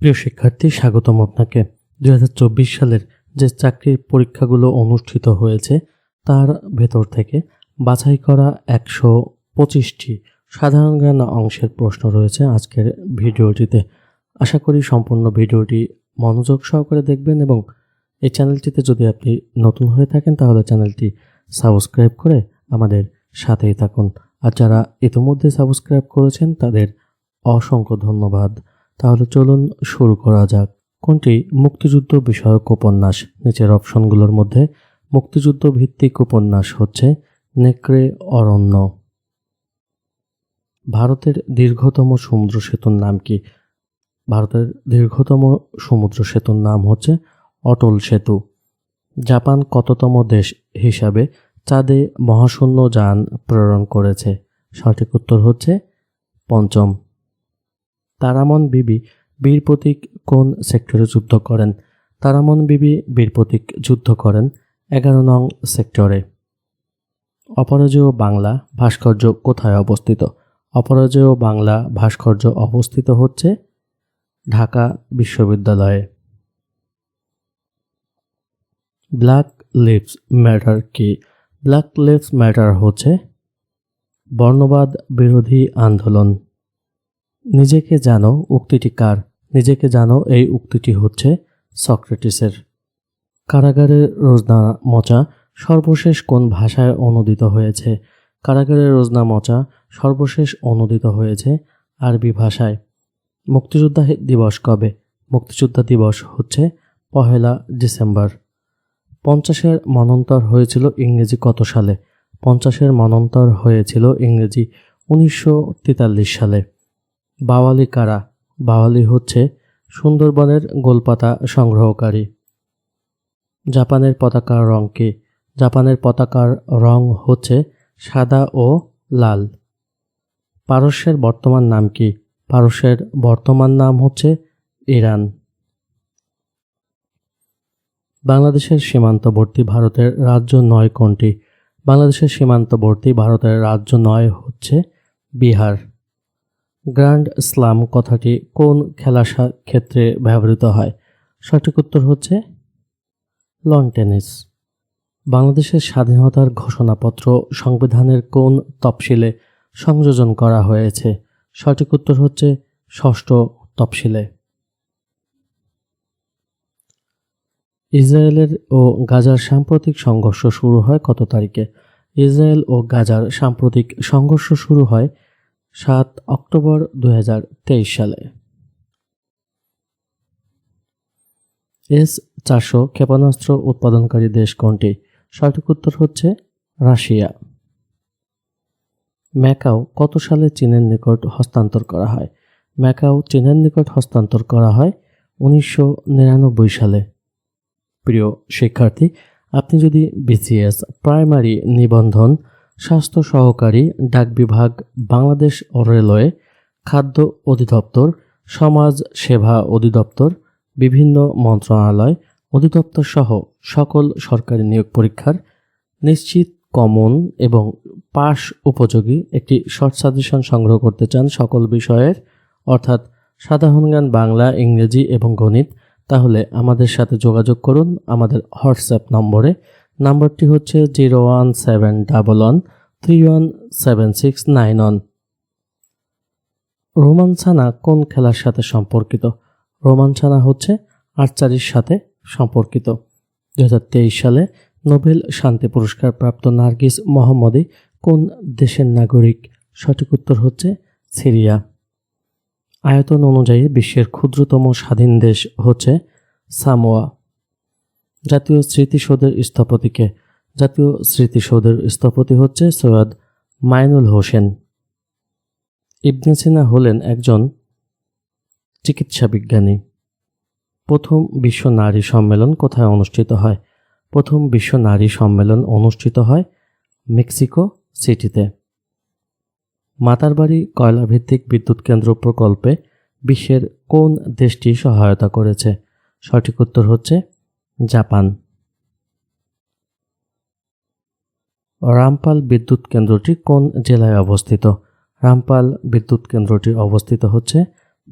প্রিয় শিক্ষার্থী, স্বাগতম আপনাকে। দু হাজার চব্বিশ সালের যে চাকরির পরীক্ষাগুলো অনুষ্ঠিত হয়েছে, তার ভেতর থেকে বাছাই করা একশো পঁচিশটি সাধারণ জ্ঞান অংশের প্রশ্ন রয়েছে আজকের ভিডিওটিতে। আশা করি সম্পূর্ণ ভিডিওটি মনোযোগ সহকারে দেখবেন এবং এই চ্যানেলটিতে যদি আপনি নতুন হয়ে থাকেন, তাহলে চ্যানেলটি সাবস্ক্রাইব করে আমাদের সাথেই থাকুন। আর যারা ইতিমধ্যে সাবস্ক্রাইব করেছেন, তাদের অসংখ্য ধন্যবাদ। তাহলে চলুন শুরু করা যাক। কোনটি? মুক্তিযুদ্ধ বিষয়ক উপন্যাস। নিচের অপশনগুলোর মধ্যে মুক্তিযুদ্ধ ভিত্তিক উপন্যাস হচ্ছে নেকড়ে অরণ্য। ভারতের দীর্ঘতম সমুদ্র সেতুর নাম কি? ভারতের দীর্ঘতম সমুদ্র সেতুর নাম হচ্ছে অটল সেতু। জাপান কততম দেশ হিসাবে চাঁদে মহাশূন্য যান প্রেরণ করেছে? সঠিক উত্তর হচ্ছে পঞ্চম। তারামন বিবি বীর প্রতীক কোন সেক্টরে যুদ্ধ করেন? তারামন বিবি বীর প্রতীক যুদ্ধ করেন এগারো নং সেক্টরে। অপরাজেয় বাংলা ভাস্কর্য কোথায় অবস্থিত? অপরাজেয় বাংলা ভাস্কর্য অবস্থিত হচ্ছে ঢাকা বিশ্ববিদ্যালয়ে। ব্ল্যাক লিভস ম্যাটার কি? ব্ল্যাক লিভস ম্যাটার হচ্ছে বর্ণবাদ বিরোধী আন্দোলন। নিজেকে জানো উক্তিটি কার? নিজেকে জানো এই উক্তিটি হচ্ছে সক্রেটিসের। কারাগারের রোজনা মচা সর্বশেষ কোন ভাষায় অনুদিত হয়েছে? কারাগারের রোজনা মচা সর্বশেষ অনুদিত হয়েছে আরবি ভাষায়। মুক্তিযোদ্ধা দিবস কবে? মুক্তিযোদ্ধা দিবস হচ্ছে পহেলা ডিসেম্বর। পঞ্চাশের মনন্তর হয়েছিল ইংরেজি কত সালে? পঞ্চাশের মনন্তর হয়েছিল ইংরেজি উনিশশো তেতাল্লিশ সালে। বাওয়ালি কারা? বাওয়ালি হচ্ছে সুন্দরবনের গোলপাতা সংগ্রহকারী। জাপানের পতাকার রং কি? জাপানের পতাকার রং হচ্ছে সাদা ও লাল। পারস্যের বর্তমান নাম কি? পারস্যের বর্তমান নাম হচ্ছে ইরান। বাংলাদেশের সীমান্তবর্তী ভারতের রাজ্য নয় কোনটি? বাংলাদেশের সীমান্তবর্তী ভারতের রাজ্য নয় হচ্ছে বিহার। গ্র্যান্ড স্লাম কথাটি কোন খেলার ক্ষেত্রে ব্যবহৃত হয়? সঠিক উত্তর হচ্ছে লন টেনিস। বাংলাদেশের স্বাধীনতার ঘোষণাপত্র সংবিধানের কোন তফসিলে সংযোজন করা হয়েছে? সঠিক উত্তর হচ্ছে ষষ্ঠ তফসিলে। ইসরায়েলের ও গাজার সাম্প্রতিক সংঘর্ষ শুরু হয় কত তারিখে? ইসরায়েল ও গাজার সাম্প্রতিক সংঘর্ষ শুরু হয় সাত অক্টোবর দুই হাজার তেইশ সালে। এস চারশো ক্ষেপণাস্ত্র উৎপাদনকারী দেশ কোনটি? সঠিক উত্তর হচ্ছে রাশিয়া। ম্যাকাও কত সালে চীনের নিকট হস্তান্তর করা হয়? ম্যাকাও চীনের নিকট হস্তান্তর করা হয় উনিশশো নিরানব্বই সালে। প্রিয় শিক্ষার্থী, আপনি যদি বিসিএস প্রাইমারি নিবন্ধন স্বাস্থ্য সহকারী ডাক বিভাগ বাংলাদেশ রেলওয়ে, খাদ্য অধিদপ্তর, সমাজ সেবা অধিদপ্তর, বিভিন্ন মন্ত্রণালয় অধিদপ্তর সহ সকল সরকারি নিয়োগ পরীক্ষার নিশ্চিত কমন এবং পাশ উপযোগী একটি শর্ট সাজেশন সংগ্রহ করতে চান সকল বিষয়ের, অর্থাৎ সাধারণ জ্ঞান, বাংলা, ইংরেজি এবং গণিত, তাহলে আমাদের সাথে যোগাযোগ করুন আমাদের হোয়াটসঅ্যাপ নম্বরে নাম্বারটি হচ্ছে zero one seven double one three one seven six nine one. রোমাঞ্চানা কোন খেলার সাথে সম্পর্কিত? রোমাঞ্চানা হচ্ছে আর্চারির সাথে সম্পর্কিত। দু হাজার তেইশ সালে নোবেল শান্তি পুরস্কার প্রাপ্ত নার্গিস মোহাম্মদী কোন দেশের নাগরিক? সঠিক উত্তর হচ্ছে সিরিয়া। আয়তন অনুযায়ী বিশ্বের ক্ষুদ্রতম স্বাধীন দেশ হচ্ছে সামোয়া। জাতীয় স্মৃতিসৌধের স্থপতিকে। জাতীয় স্মৃতিসৌধের স্থপতি হচ্ছে সৈয়দ মাইনুল হোসেন। ইবনে সিনা হলেন একজন চিকিৎসা বিজ্ঞানী। প্রথম বিশ্ব নারী সম্মেলন কোথায় অনুষ্ঠিত হয়? প্রথম বিশ্ব নারী সম্মেলন অনুষ্ঠিত হয় মেক্সিকো সিটিতে। মাতারবাড়ি কয়লাভিত্তিক বিদ্যুৎ কেন্দ্র প্রকল্পে বিশ্বের কোন দেশটি সহায়তা করেছে? সঠিক উত্তর হচ্ছে জাপান। রামপাল বিদ্যুৎ কেন্দ্রটি কোন জেলায় অবস্থিত? রামপাল বিদ্যুৎ কেন্দ্রটি অবস্থিত হচ্ছে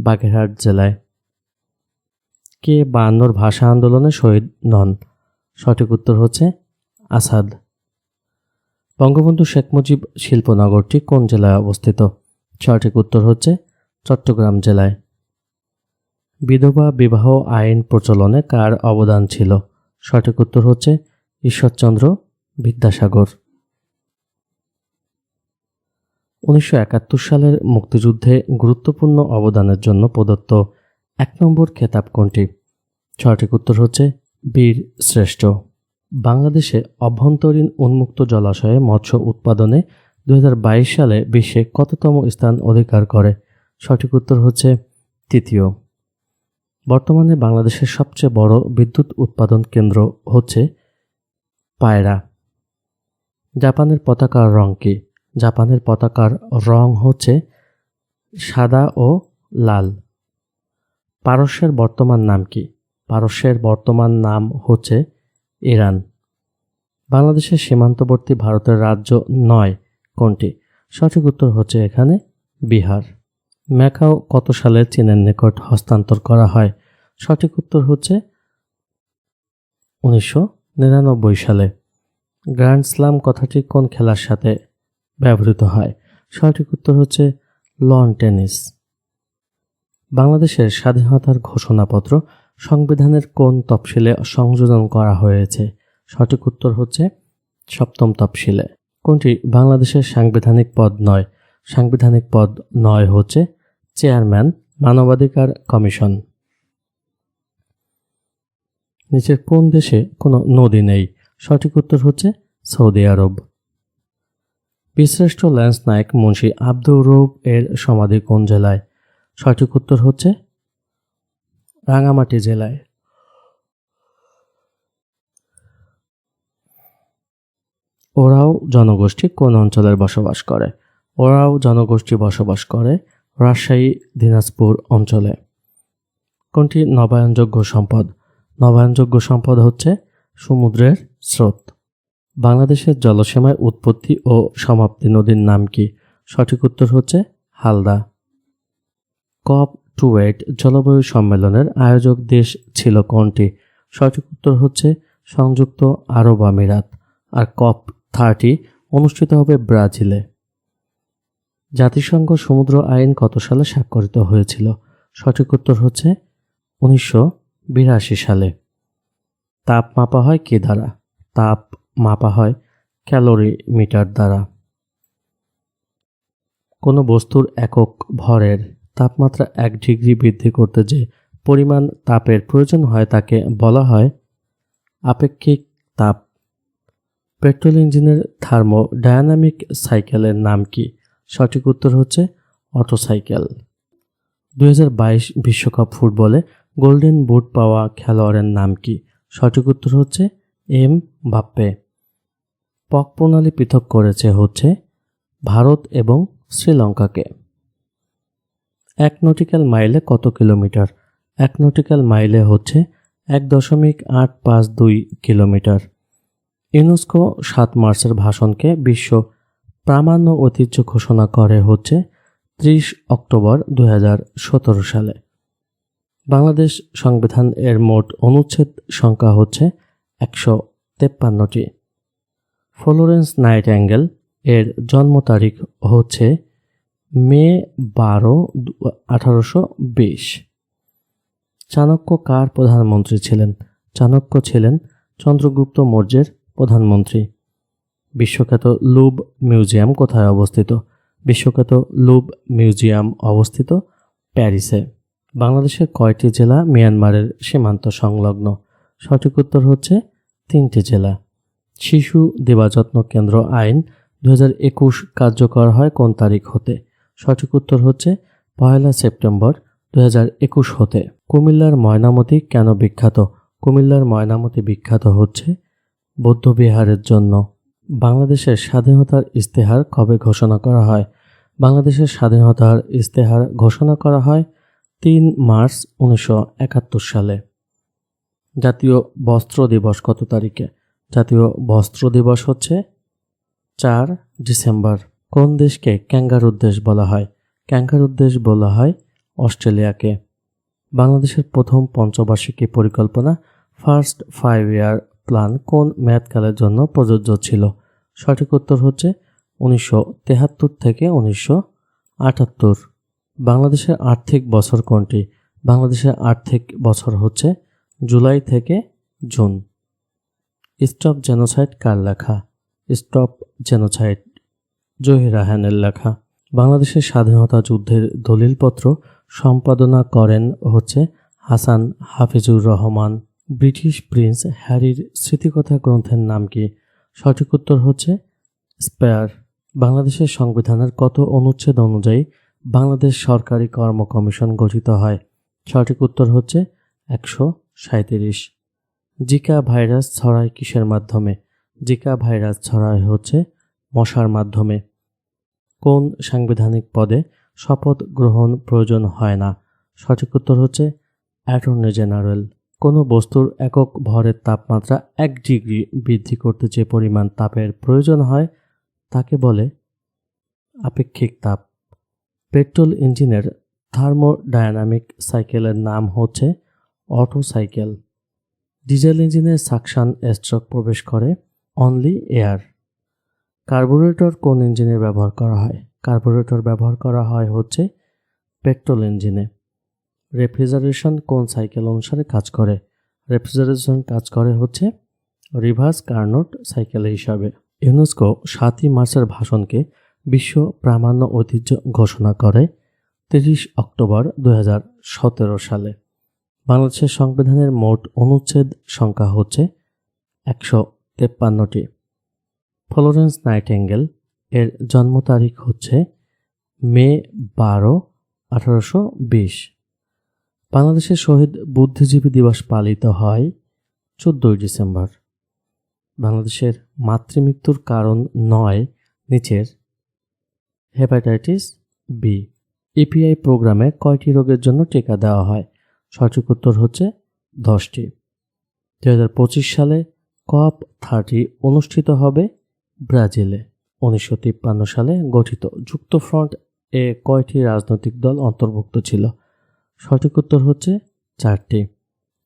বাগেরহাট জেলায়। কে বায়ান্নর ভাষা আন্দোলনে শহীদ নন? সঠিক উত্তর হচ্ছে আসাদ। বঙ্গবন্ধু শেখ মুজিব শিল্পনগরটি কোন জেলায় অবস্থিত? সঠিক উত্তর হচ্ছে চট্টগ্রাম জেলায়। বিধবা বিবাহ আইন প্রচলনে কার অবদান ছিল? সঠিক উত্তর হচ্ছে ঈশ্বরচন্দ্র বিদ্যাসাগর। উনিশশো একাত্তর সালের মুক্তিযুদ্ধে গুরুত্বপূর্ণ অবদানের জন্য প্রদত্ত এক নম্বর খেতাব কোনটি? সঠিক উত্তর হচ্ছে বীর শ্রেষ্ঠ। বাংলাদেশে অভ্যন্তরীণ উন্মুক্ত জলাশয়ে মৎস্য উৎপাদনে দু হাজার বাইশ সালে বিশ্বে কততম স্থান অধিকার করে? সঠিক উত্তর হচ্ছে তৃতীয়। বর্তমানে বাংলাদেশের সবচেয়ে বড় বিদ্যুৎ উৎপাদন কেন্দ্র হচ্ছে পায়রা। জাপানের পতাকার রং কি? জাপানের পতাকার রং হচ্ছে সাদা ও লাল। পারস্যের বর্তমান নাম কি? পারস্যের বর্তমান নাম হচ্ছে ইরান। বাংলাদেশের সীমান্তবর্তী ভারতের রাজ্য নয় কোনটি? সঠিক উত্তর হচ্ছে এখানে বিহার। ম্যাকাও কত সালে চীনের নিকট হস্তান্তর করা হয়? সঠিক উত্তর হচ্ছে উনিশশো নিরানব্বই সালে। গ্র্যান্ড স্লাম কথাটি কোন খেলার সাথে ব্যবহৃত হয়? সঠিক উত্তর হচ্ছে লন টেনিস। বাংলাদেশের স্বাধীনতার ঘোষণাপত্র সংবিধানের কোন তফসিলে সংযোজন করা হয়েছে? সঠিক উত্তর হচ্ছে সপ্তম তফসিলে। কোনটি বাংলাদেশের সাংবিধানিক পদ নয়? সাংবিধানিক পদ নয় হচ্ছে চেয়ারম্যান, মানবাধিকার কমিশন। নিচের কোন দেশে কোনো নদী নেই? সঠিক উত্তর হচ্ছে সৌদি আরব। বিশ্রেষ্ঠ ল্যান্স নায়ক মুন্সি আব্দুর রৌফ এর সমাধি কোন জেলায়? সঠিক উত্তর হচ্ছে রাঙামাটি জেলায়। ওরাও জনগোষ্ঠী কোন অঞ্চলের বসবাস করে? ওরাও জনগোষ্ঠী বসবাস করে রাজশাহী, দিনাজপুর অঞ্চলে। কোনটি নবায়নযোগ্য সম্পদ? নবায়নযোগ্য সম্পদ হচ্ছে সমুদ্রের স্রোত। বাংলাদেশের জলসীমায় উৎপত্তি ও সমাপ্তি নদীর নাম কি? সঠিক উত্তর হচ্ছে হালদা। কপ টু এইট জলবায়ু সম্মেলনের আয়োজক দেশ ছিল কোনটি? সঠিক উত্তর হচ্ছে সংযুক্ত আরব আমিরাত। আর কপ থার্টি অনুষ্ঠিত হবে ব্রাজিলে। জাতিসংঘ সমুদ্র আইন কত সালে স্বাক্ষরিত হয়েছিল? সঠিক উত্তর হচ্ছে উনিশশো বিরাশি সালে। তাপ মাপা হয় কে দ্বারা? তাপ মাপা হয় ক্যালোরি মিটার দ্বারা। কোনো বস্তুর একক ভরের তাপমাত্রা এক ডিগ্রি বৃদ্ধি করতে যে পরিমাণ তাপের প্রয়োজন হয় তাকে বলা হয় আপেক্ষিক তাপ। পেট্রোল ইঞ্জিনের থার্মো ডায়নামিক সাইকেলের নাম কি? সঠিক উত্তর হচ্ছে অটোসাইকেল। দুই বিশ্বকাপ ফুটবলে গোল্ডেন বুট পাওয়া খেলোয়াড়ের নাম কি? সঠিক উত্তর হচ্ছে এম বাপ্পে। পক প্রণালী পৃথক করেছে হচ্ছে ভারত এবং শ্রীলঙ্কাকে। এক নটিক্যাল মাইলে কত কিলোমিটার? এক নটিক্যাল মাইলে হচ্ছে এক দশমিক আট পাঁচ দুই কিলোমিটার। ইউনেস্কো সাত মার্চের ভাষণকে বিশ্ব প্রামাণ্য ঐতিহ্য ঘোষণা করে হচ্ছে ত্রিশ অক্টোবর দু হাজার সতেরো সালে। বাংলাদেশ সংবিধান এর মোট অনুচ্ছেদ সংখ্যা হচ্ছে একশো তেপ্পান্নটি। ফ্লোরেন্স নাইট অ্যাঙ্গেল এর জন্ম তারিখ হচ্ছে মে বারো আঠারোশো বিশ। চাণক্য কার প্রধানমন্ত্রী ছিলেন? চাণক্য ছিলেন চন্দ্রগুপ্ত মৌর্যের প্রধানমন্ত্রী। বিশ্বখ্যাত লুব মিউজিয়াম কোথায় অবস্থিত? বিশ্বখ্যাত লুব মিউজিয়াম অবস্থিত প্যারিসে। বাংলাদেশের কয়টি জেলা মিয়ানমারের সীমান্ত সংলগ্ন? সঠিক উত্তর হচ্ছে তিনটি জেলা। শিশু দেবাযত্ন কেন্দ্র আইন দু কার্যকর হয় কোন তারিখ হতে? সঠিক উত্তর হচ্ছে পয়লা সেপ্টেম্বর দু হতে। কুমিল্লার ময়নামতি কেন বিখ্যাত? কুমিল্লার ময়নামতি বিখ্যাত হচ্ছে বৌদ্ধবিহারের জন্য। বাংলাদেশের স্বাধীনতার ইস্তেহার কবে ঘোষণা করা হয়? বাংলাদেশের স্বাধীনতার ইস্তেহার ঘোষণা করা হয় তিন মার্চ উনিশশো একাত্তর সালে। জাতীয় বস্ত্র দিবস কত তারিখে? জাতীয় বস্ত্র দিবস হচ্ছে চার ডিসেম্বর। কোন দেশকে ক্যাঙ্গারুর দেশ বলা হয়? ক্যাঙ্গারুর দেশ বলা হয় অস্ট্রেলিয়াকে। বাংলাদেশের প্রথম পঞ্চবার্ষিকী পরিকল্পনা ফার্স্ট ফাইভ ইয়ার প্ল্যান কোন মেয়াদকালের জন্য প্রযোজ্য ছিল? সঠিক উত্তর হচ্ছে উনিশশো থেকে উনিশশো আটাত্তর। বাংলাদেশের আর্থিক বছর কোনটি? বাংলাদেশের আর্থিক বছর হচ্ছে জুলাই থেকে জুন। স্টপ জেনোসাইড কার লেখা? Stop genocide. জহির রাহানের লেখা। বাংলাদেশের স্বাধীনতা যুদ্ধের দলিলপত্র সম্পাদনা করেন হচ্ছে হাসান হাফিজুর রহমান। ব্রিটিশ প্রিন্স হ্যারির স্মৃতিকথা গ্রন্থের নাম কি? সঠিক উত্তর হচ্ছে স্পেয়ার। বাংলাদেশের সংবিধানের কত অনুচ্ছেদ অনুযায়ী বাংলাদেশ সরকারি কর্ম কমিশন গঠিত হয়? সঠিক উত্তর হচ্ছে একশো সাঁত্রিশ জিকা ভাইরাস ছড়ায় কিসের মাধ্যমে? জিকা ভাইরাস ছড়ায় হচ্ছে মশার মাধ্যমে। কোন সাংবিধানিক পদে শপথ গ্রহণ প্রয়োজন হয় না? সঠিক উত্তর হচ্ছে অ্যাটর্নি জেনারেল। কোনো বস্তুর একক ভরের তাপমাত্রা এক ডিগ্রি বৃদ্ধি করতে যে পরিমাণ তাপের প্রয়োজন হয়, তাকে বলে আপেক্ষিক তাপ। পেট্রোল ইঞ্জিনের থার্মোডায়নামিক সাইকেলের নাম হচ্ছে অটো সাইকেল ডিজেল ইঞ্জিনে সাকশান স্ট্রোক প্রবেশ করে, অনলি এয়ার। কার্বোরেটর কোন ইঞ্জিনে ব্যবহার করা হয়? কার্বোরেটর ব্যবহার করা হয় হচ্ছে পেট্রোল ইঞ্জিনে। রেফ্রিজারেশন কোন সাইকেল অনুসারে কাজ করে? রেফ্রিজারেশন কাজ করে হচ্ছে রিভার্স কার্নোট সাইকেল হিসাবে। ইউনেস্কো সাতই মার্চের ভাষণকে বিশ্ব প্রামাণ্য ঐতিহ্য ঘোষণা করে তিরিশ অক্টোবর দু হাজার সতেরো সালে। বাংলাদেশের সংবিধানের মোট অনুচ্ছেদ সংখ্যা হচ্ছে একশো তেপ্পান্নটি। ফ্লোরেন্স নাইটেঙ্গেল এর জন্ম তারিখ হচ্ছে মে বারো আঠারোশো বিশ। বাংলাদেশের শহীদ বুদ্ধিজীবী দিবস পালিত হয় চোদ্দই ডিসেম্বর। বাংলাদেশের মাতৃমৃত্যুর কারণ নয়, নিচের হেপাটাইটিস বি। ইপিআই প্রোগ্রামে কয়টি রোগের জন্য টিকা দেওয়া হয়? সঠিক উত্তর হচ্ছে দশটি। দু হাজার পঁচিশ সালে কপ থার্টি অনুষ্ঠিত হবে ব্রাজিলে। উনিশশো তিপ্পান্ন সালে গঠিত যুক্তফ্রন্ট এ কয়টি রাজনৈতিক দল অন্তর্ভুক্ত ছিল? সঠিক উত্তর হচ্ছে চারটি।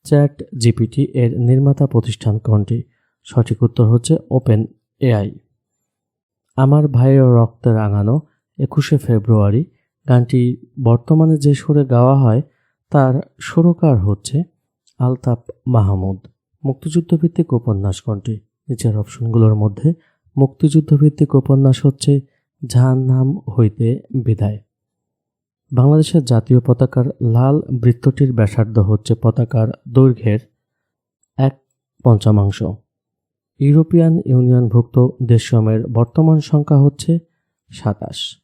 চ্যাট জিপিটি এর নির্মাতা প্রতিষ্ঠান কোনটি? সঠিক উত্তর হচ্ছে ওপেন এআই আমার ভাইয়ের রক্তে রাঙানো একুশে ফেব্রুয়ারি। গানটি বর্তমানে যে সুরে গাওয়া হয়, তার সুরকার হচ্ছে আলতাপ মাহমুদ। মুক্তিযুদ্ধভিত্তিক উপন্যাস কোনটি? নিচের অপশনগুলোর মধ্যে মুক্তিযুদ্ধভিত্তিক উপন্যাস হচ্ছে যাহার নাম হইতে বিদায়। বাংলাদেশের জাতীয় পতাকার লাল বৃত্তটির ব্যাসার্ধ হচ্ছে পতাকার দৈর্ঘ্যের এক পঞ্চমাংশ। ইউরোপিয়ান ইউনিয়নভুক্ত দেশসমূহের বর্তমান সংখ্যা হচ্ছে সাতাশ।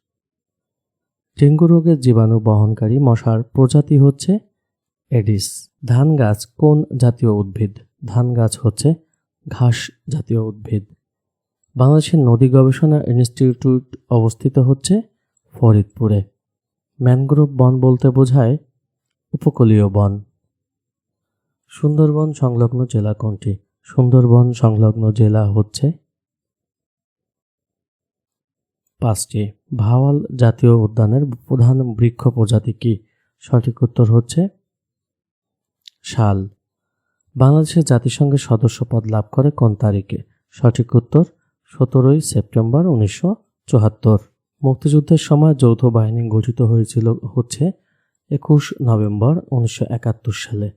ডেঙ্গু রোগের জীবাণু বহনকারী মশার প্রজাতি হচ্ছে এডিস। ধান গাছ কোন জাতীয় উদ্ভিদ? ধান গাছ হচ্ছে ঘাস জাতীয় উদ্ভিদ। বাংলাদেশের নদী গবেষণা ইনস্টিটিউট অবস্থিত হচ্ছে ফরিদপুরে। ম্যানগ্রোভ বন বলতে বোঝায় উপকূলীয় বন। সুন্দরবন সংলগ্ন জেলা কোনটি? সুন্দরবন সংলগ্ন জেলা হচ্ছে পাঁচটি। ভাওয়াল জাতীয় উদ্যানের প্রধান বৃক্ষ প্রজাতি কি? সঠিক উত্তর হচ্ছে শাল। বাংলাদেশের জাতিসংঘের সদস্যপদ লাভ করে কোন তারিখে? সঠিক উত্তর সতেরোই সেপ্টেম্বর উনিশশো চুয়াত্তর। মুক্তিযুদ্ধের সময় যৌথ বাহিনী গঠিত হয়েছিল হচ্ছে একুশ নভেম্বর উনিশশো একাত্তর সালে।